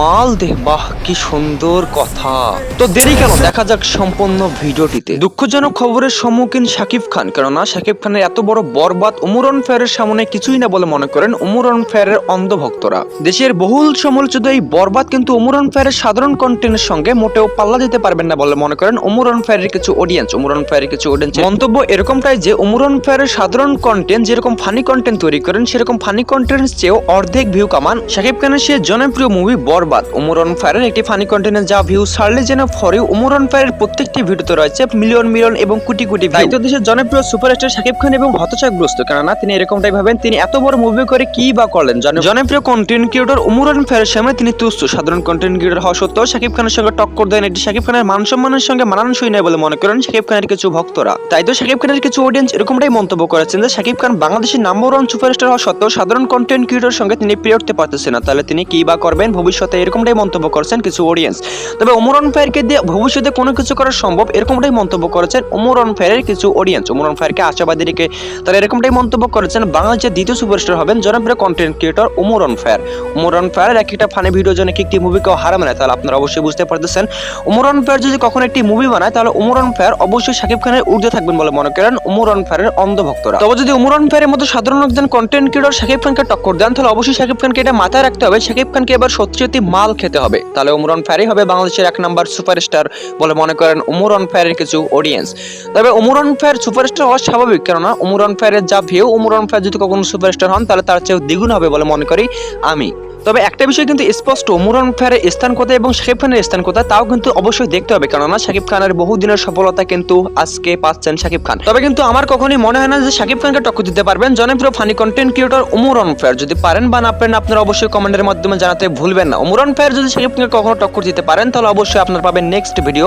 মাল দেহ বাহ, কি সুন্দর কথা। তো দেরি কেন? দেখা যাক সম্পূর্ণ ভিডিওটিতে। দুঃখজনক খবরের সম্মুখীন শাকিব খান, কেননা শাকিব খানের এত বড় বরবাদ উমরন ফেয়ারের সামনে কিছুই না বলে মনে করেন উমরন ফেয়ারের অন্ধভক্তরা। দেশের বহুল সমালোচিত এই বরবাদ কিন্তু উমরন ফেয়ারের সাধারণ কন্টেন্টের সঙ্গে মোটেও পাল্লা দিতে পারবেন না বলে মনে করেন উমরন ফেয়ারের কিছু অডিয়েন্স উমরন ফেয়ারের কিছু অডিয়েন্স মন্তব্য এরকমটাই যে উমরন ফেয়ারের সাধারণ কন্টেন্ট যেরকম ফানি কন্টেন্ট তৈরি করেন, সেরকম ফানি কন্টেন্ট চেয়েও অর্ধেক ভিউ কামান। শাকিব খানের সে জনপ্রিয় মুভি বরবাদ উমরন ফায়ারের একটি ফানি কন্টেন্টের যা ভিউ সারলে যেন ফরে উমরন ফায়ারের প্রত্যেকটি ভিডিওতে রয়েছে মিলিয়ন মিলিয়ন এবং কোটি কোটি তো দেশের জনপ্রিয় সুপারস্টার শাকিব খান এবং হতচাকগ্রস্ত কেননা তিনি এরকমটাই ভাবেন, তিনি এত বড় মুভি করে কি বা করলেন? জন- জনপ্রিয় কন্টেন্ট ক্রিয়েটর উমরন ফায়ারের সামনে তিনি তুস্ত সাধারণ কন্টেন্ট ক্রিয়েটর হওয়া সত্ত্বেও শাকিব খানের সঙ্গে টক্কর দেন এটি। শাকিব খানের মান সম্মানের সঙ্গে মানানসই নয় বলে মনে করেন শাকিব খানের কিছু ভক্তরা। তাই তো শাকিব খানের কিছু অডিয়েন্স এরকমটাই মন্তব্য করেছেন যে শাকিব খান বাংলাদেশের নাম্বার ওয়ান সুপারস্টার হওয়া সত্ত্বেও সাধারণ কন্টেন্ট ক্রিয়েটর সঙ্গে তিনি পেরে উঠতে পারতেছেন না। তাহলে তিনি কি বা করবেন? ভবিষ্যতে এরকমটাই মন্তব্য করেছেন কিছু অডিয়েন্স তবে ওমরন ফায়ারকে দিয়ে ভবিষ্যতে কোনো কিছু করা সম্ভব এরকমটাই মন্তব্য করেছেন ওমরন ফায়ারের কিছু অডিয়েন্স ওমরন ফায়ারকে আশাবাদী রেখে তারা এরকমটাই মন্তব্য করেছেন, বাংলাদেশের দ্বিতীয় সুপারস্টার হবেন জনপ্রিয় content creator Omran fire Omran fire এক একটা ফানি ভিডিও জন্য একটি মুভি কেউ হারাবে না, তাহলে আপনারা অবশ্যই বুঝতে পারতেছেন। ওমরন ফায়ার যদি কখনো একটি মুভি বানায়, তাহলে ওমরন ফায়ার অবশ্যই শাকিব খানের ঊর্ধ্বে থাকবেন বলে মনে করেন ওমরন ফায়ারের অন্ধভক্তরা। তবে যদি ওমরন ফায়ারের মতো সাধারণ একজন কন্টেন্ট ক্রিয়েটর শাকিব খানকে টক্কর দেন, তাহলে অবশ্যই শাকিব খানকে এটা মাথায় রাখতে হবে। শাকিব খানকে এবার সত্যি সত্যি মাল খেতে হবে। তাহলে ওমরন ফ্যারি হবে বাংলাদেশের এক নাম্বার সুপারস্টার বলে মনে করেন ওমরন ফ্যারের কিছু অডিয়েন্স তবে ওমরন ফ্যার সুপারস্টার হওয়া স্বাভাবিক, কেননা ওমরন ফ্যারের যা ভিউ ওমরন ফ্যার যদি কখনো সুপারস্টার হন, তাহলে তার চেয়েও দ্বিগুণ হবে বলে মনে করি আমি। তবে একটা বিষয় কিন্তু স্পষ্ট, মুরন ফায়ারের স্থান কোথায় এবং শাকিব খানের স্থান কোথায় তাও কিন্তু অবশ্যই দেখতে হবে। কেননা শাকিব খানের বহুদিনের সফলতা কিন্তু আজকে পাচ্ছেন শাকিব খান। তবে কিন্তু আমার কখনোই মনে হয় না যে শাকিব খানকে টক্কর দিতে পারবেন। জনপ্রিয় funny content creator Umran fair যদি পারেন বা না পারেন, আপনারা অবশ্যই কমেন্টের মাধ্যমে জানাতে ভুলবেন না। উমরন ফায়ার যদি শাকিব খানকে কখনো টক্কর দিতে পারেন, তাহলে অবশ্যই আপনারা পাবেন নেক্সট ভিডিও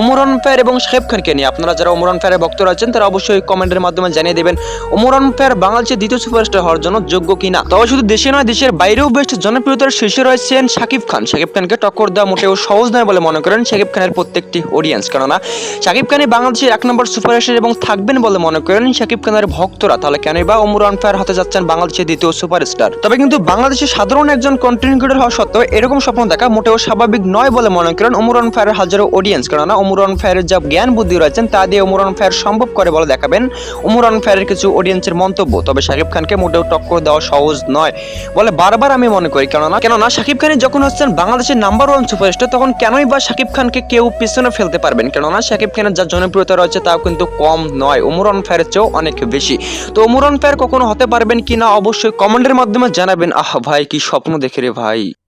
উমরন ফায়ার এবং শাকিব খানকে নিয়ে আপনারা যারা উমরন ফায়ারের ভক্ত আছেন তারা অবশ্যই কমেন্টের মাধ্যমে জানিয়ে দেবেন, উমরন ফায়ার বাংলাদেশের দ্বিতীয় সুপারস্টার হওয়ার জন্য যোগ্য কিনা। তবে শুধু দেশে নয়, দেশের বাইরেও বেস্ট জনপ্রিয়তার শীর্ষে রয়েছেন শাকিব খান। শাকিব খানকে টক্কর দেওয়া মোটেও সহজ নয় বলে মনে করেন শাকিব খানের প্রত্যেকটি অডিয়েন্স কেননা শাকিব খানই বাংলাদেশের এক নম্বর সুপারস্টার এবং থাকবেন বলে মনে করেন শাকিব খানের ভক্তরা। তাহলে কেনই বা উমরান ফায়ার হতে যাচ্ছেন বাংলাদেশের দ্বিতীয় সুপারস্টার? তবে কিন্তু বাংলাদেশের সাধারণ একজন কন্টেন্ট ক্রিয়েটর হওয়া সত্ত্বেও এরকম স্বপ্ন দেখা মোটেও স্বাভাবিক নয় বলে মনে করেন উমরান ফায়ারের হাজারো অডিয়েন্স কেননা উমরান ফায়ারের যা জ্ঞান বুদ্ধি রয়েছেন তা দিয়ে উমরান ফায়ার সম্ভব করে বলে দেখাবেন উমরান ফায়ারের কিছু অডিয়েন্সের মন্তব্য। তবে শাকিব খানকে মোটেও টক্কর দেওয়া সহজ নয় বলে বারবার আমি মনে করি কেননা কেননা শাকিব খানের যখন হচ্ছেন বাংলাদেশের নাম্বার ওয়ান সুপারস্টার তখন কেনই বা শাকিব খানকে কেউ পিছনে ফেলতে পারবেন? কেননা, শাকিব খানের যা জনপ্রিয়তা রয়েছে তাও কিন্তু কম নয়। উমরান ফায়ারের চেয়েও অনেক বেশি। তো উমরান ফায়ার কখনো হতে পারবেন কিনা অবশ্যই কমেন্টের মাধ্যমে জানাবেন। আহ, ভাই, কি স্বপ্ন দেখে রে ভাই।